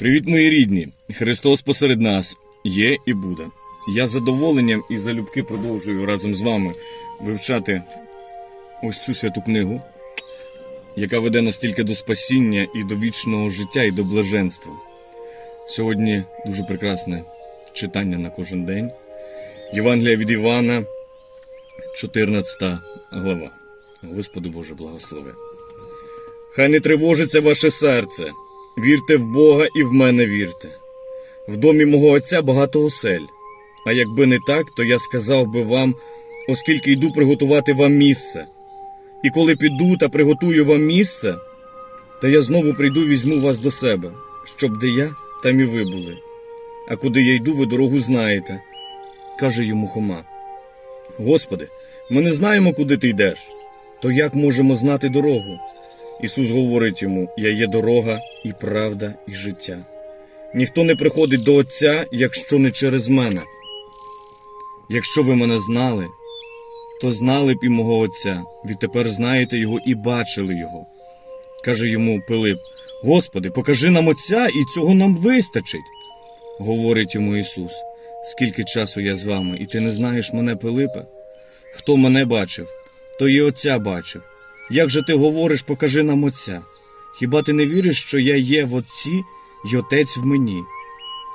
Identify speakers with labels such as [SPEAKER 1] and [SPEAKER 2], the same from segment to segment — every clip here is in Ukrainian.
[SPEAKER 1] Привіт, мої рідні! Христос посеред нас є і буде. Я з задоволенням і залюбки продовжую разом з вами вивчати ось цю святу книгу, яка веде нас тільки до спасіння і до вічного життя, і до блаженства. Сьогодні дуже прекрасне читання на кожен день. Євангелія від Івана, 14 глава. Господи Боже, благослови. Хай не тривожиться ваше серце. Вірте в Бога і в мене вірте. В домі мого отця багато осель. А якби не так, то я сказав би вам, оскільки йду приготувати вам місце. І коли піду та приготую вам місце, то я знову прийду візьму вас до себе, щоб де я, там і ви були. А куди я йду, ви дорогу знаєте, каже йому Хома. Господи, ми не знаємо, куди ти йдеш. То як можемо знати дорогу? Ісус говорить йому: Я є дорога і правда, і життя. Ніхто не приходить до Отця, якщо не через мене. Якщо ви мене знали, то знали б і мого Отця. Відтепер знаєте його і бачили його. Каже йому Пилип: Господи, покажи нам Отця, і цього нам вистачить. Говорить йому Ісус: Скільки часу я з вами, і ти не знаєш мене, Пилипе? Хто мене бачив, то і Отця бачив. Як же ти говориш, покажи нам Отця? Хіба ти не віриш, що я є в Отці й Отець в мені?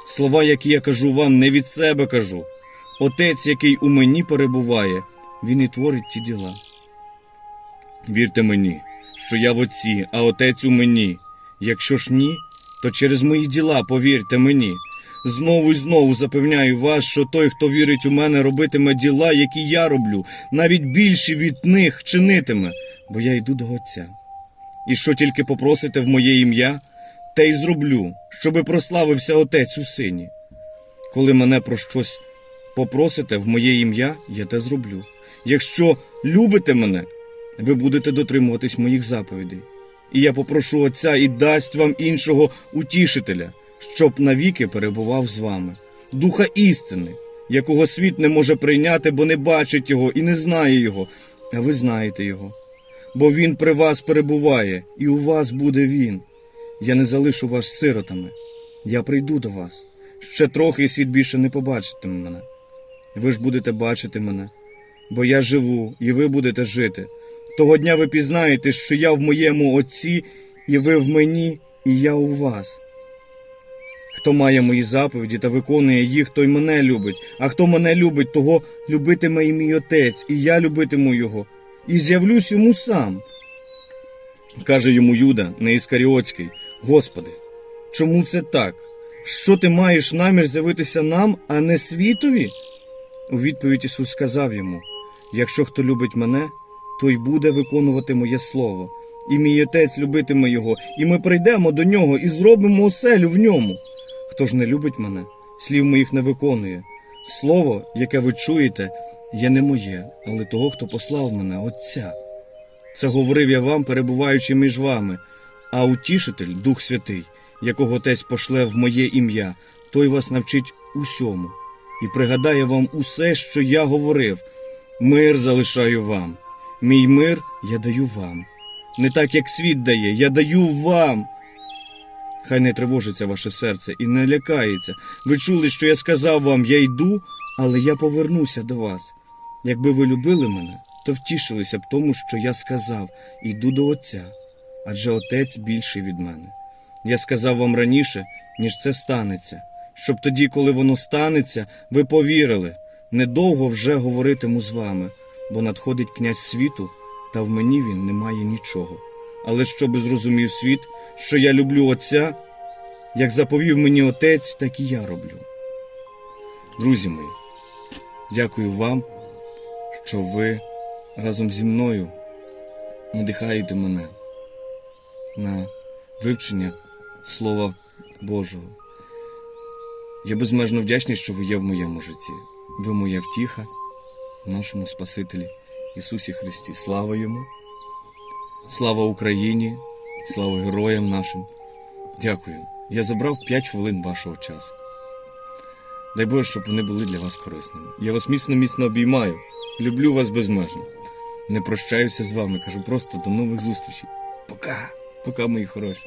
[SPEAKER 1] Слова, які я кажу вам, не від себе кажу. Отець, який у мені перебуває, він і творить ті діла. Вірте мені, що я в Отці, а Отець у мені. Якщо ж ні, то через мої діла повірте мені. Знову і знову запевняю вас, що той, хто вірить у мене, робитиме діла, які я роблю, навіть більші від них чинитиме, бо я йду до Отця. І що тільки попросите в моє ім'я, те й зроблю, щоби прославився Отець у сині. Коли мене про щось попросите в моє ім'я, я те зроблю. Якщо любите мене, ви будете дотримуватись моїх заповідей. І я попрошу Отця і дасть вам іншого утішителя, щоб навіки перебував з вами, духа істини, якого світ не може прийняти, бо не бачить його і не знає його, а ви знаєте його. Бо він при вас перебуває, і у вас буде він. Я не залишу вас сиротами. Я прийду до вас. Ще трохи і світ більше не побачитиме мене. Ви ж будете бачити мене, бо я живу, і ви будете жити. Того дня ви пізнаєте, що я в моєму Отці, і ви в мені, і я у вас. Хто має мої заповіді та виконує їх, той мене любить, а хто мене любить, того любитиме і мій отець, і я любитиму його, і з'явлюсь йому сам. Каже йому Юда, не Іскаріотський, Господи, чому це так? Що ти маєш намір з'явитися нам, а не світові? У відповідь Ісус сказав йому: Якщо хто любить мене, той буде виконувати моє слово, і мій отець любитиме його, і ми прийдемо до нього і зробимо оселю в ньому. Хто ж не любить мене, слів моїх не виконує. Слово, яке ви чуєте, є не моє, але того, хто послав мене, Отця. Це говорив я вам, перебуваючи між вами, а утішитель, Дух Святий, якого Отець пошле в моє ім'я, той вас навчить усьому і пригадає вам усе, що я говорив. Мир залишаю вам, мій мир я даю вам. Не так, як світ дає, я даю вам. Хай не тривожиться ваше серце і не лякається. Ви чули, що я сказав вам, я йду, але я повернуся до вас. Якби ви любили мене, то втішилися б тому, що я сказав, йду до Отця, адже Отець більший від мене. Я сказав вам раніше, ніж це станеться, щоб тоді, коли воно станеться, ви повірили. Недовго вже говоритиму з вами, бо надходить князь світу, та в мені він не має нічого. Але щоби зрозумів світ, що я люблю Отця, як заповів мені Отець, так і я роблю. Друзі мої, дякую вам, що ви разом зі мною надихаєте мене на вивчення Слова Божого. Я безмежно вдячний, що ви є в моєму житті. Ви моя втіха, нашому Спасителі Ісусі Христі. Слава йому! Слава Україні! Слава героям нашим! Дякую. Я забрав 5 хвилин вашого часу. Дай Боже, щоб вони були для вас корисними. Я вас міцно міцно обіймаю. Люблю вас безмежно. Не прощаюся з вами, кажу просто до нових зустрічей. Пока, пока, мої хороші.